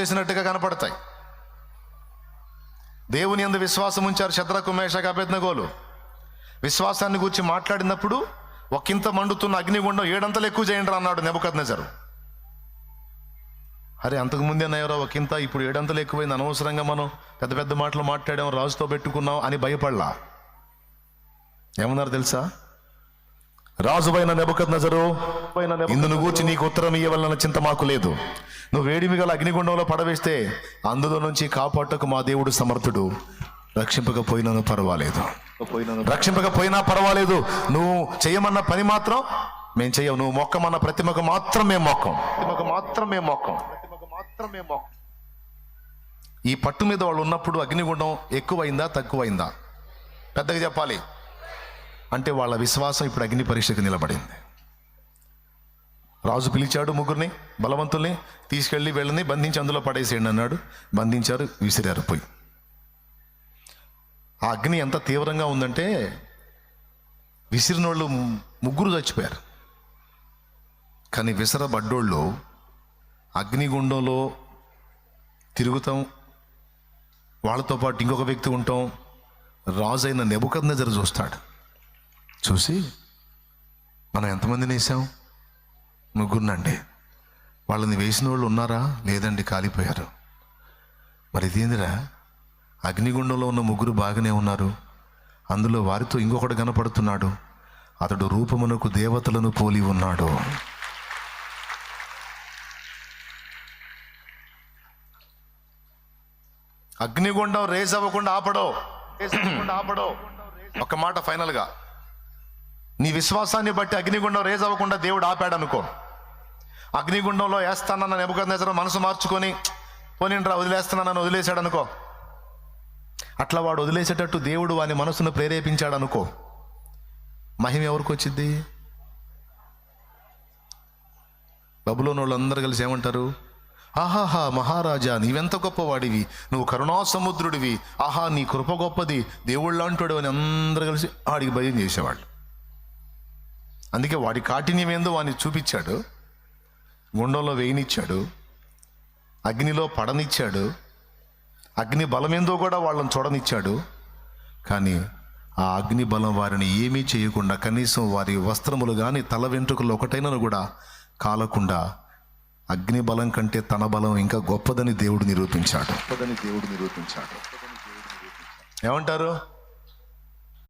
చేసినట్టుగా కనపడతాయి. దేవుని అందు విశ్వాసం ఉంచారు శత్రకు మేషక విశ్వాసాన్ని గురించి మాట్లాడినప్పుడు ఒకంత మండుతున్న అగ్నిగుండం ఏడంతలు ఎక్కువ చేయండి అన్నాడు నెబుకద్నెజరు. అరే అంతకు ముందే ఒకంత ఇప్పుడు ఏడంతలు ఎక్కువైంది అనవసరంగా మనం పెద్ద పెద్ద మాటలు మాట్లాడాం రాజుతో పెట్టుకున్నాం అని భయపడలా? ఏమన్నారు తెలుసా? రాజువైన నెబుకద్నెజరు ఇందును గూర్చి నీకు ఉత్తరం ఇవ్వాలన్న చింత మాకు లేదు. నువ్వు వేడిమి గల అగ్నిగుండంలో పడవేస్తే అందులో నుంచి కాపాటకు మా దేవుడు సమర్థుడు. రక్షింపకపోయినను పర్వాలేదు. రక్షింపకపోయినా పర్వాలేదు. నువ్వు చేయమన్న పని మాత్రం మేము చెయ్యం నువ్వు మొక్కమన్న ప్రతిమకు మాత్రం మేము మొక్కం. ప్రతిమకు మాత్రం మేము మొక్కం. ప్రతిమకు మాత్రం మేము మొక్కం. ఈ పట్టు మీద వాళ్ళు ఉన్నప్పుడు అగ్నిగుండం ఎక్కువైందా తక్కువైందా? పెద్దగా చెప్పాలి. అంటే వాళ్ళ విశ్వాసం ఇప్పుడు అగ్ని పరీక్షకు నిలబడింది. రాజు పిలిచాడు ముగ్గురిని బలవంతుల్ని తీసుకెళ్ళి వెళ్ళని బంధించి అందులో పడేసేయండి అన్నాడు. బంధించారు విసిరారు పోయి. ఆ అగ్ని ఎంత తీవ్రంగా ఉందంటే విసిరినోళ్ళు ముగ్గురు చచ్చిపోయారు. కానీ విసరబడ్డోళ్ళు అగ్నిగుండంలో తిరుగుతాం వాళ్ళతో పాటు ఇంకొక వ్యక్తి ఉంటాం రాజు అయిన నెబుకద్నెజరు చూస్తాడు. చూసి మనం ఎంతమందిని వేసాం ముగ్గురునండి. వాళ్ళని వేసిన వాళ్ళు ఉన్నారా? లేదండి కాలిపోయారు. మరి ఇదేందిరా అగ్నిగుండంలో ఉన్న ముగ్గురు బాగానే ఉన్నారు. అందులో వారితో ఇంకొకడు కనపడుతున్నాడు. అతడు రూపమునకు దేవతలను పోలి ఉన్నాడు. అగ్నిగుండం రేజ్ అవ్వకుండా ఆపడో ఆపడో ఒక మాట ఫైనల్గా. నీ విశ్వాసాన్ని బట్టి అగ్నిగుండం రేజ్ అవ్వకుండా దేవుడు ఆపాడు అనుకో అగ్నిగుండంలో వేస్తానన్న నెబుకద్నెజరు మనసు మార్చుకొని పోనిండ్రా వదిలేస్తున్నానని వదిలేశాడు అనుకో అట్లా వాడు వదిలేసేటట్టు దేవుడు వాని మనసును ప్రేరేపించాడు అనుకో మహిమ ఎవరికి వచ్చింది బబులోని వాళ్ళందరూ కలిసి ఏమంటారు? ఆహాహా మహారాజా నీవెంత గొప్పవాడివి నువ్వు కరుణా సముద్రుడివి ఆహా నీ కృప గొప్పది దేవుళ్ళంటాడు అని అందరూ కలిసి ఆడికి భయం చేసేవాళ్ళు. అందుకే వాడి కాఠిన్యం ఏందో వాడిని చూపించాడు. గుండంలో వేయనిచ్చాడు. అగ్నిలో పడనిచ్చాడు. అగ్ని బలమేందో కూడా వాళ్ళని చూడనిచ్చాడు. కానీ ఆ అగ్ని బలం వారిని ఏమీ చేయకుండా కనీసం వారి వస్త్రములు కానీ తల వెంట్రుకలు ఒకటైనను కూడా కాలకుండా అగ్ని బలం కంటే తన బలం ఇంకా గొప్పదని దేవుడు నిరూపించాడు. గొప్పదని దేవుడు నిరూపించాడు. ఏమంటారు?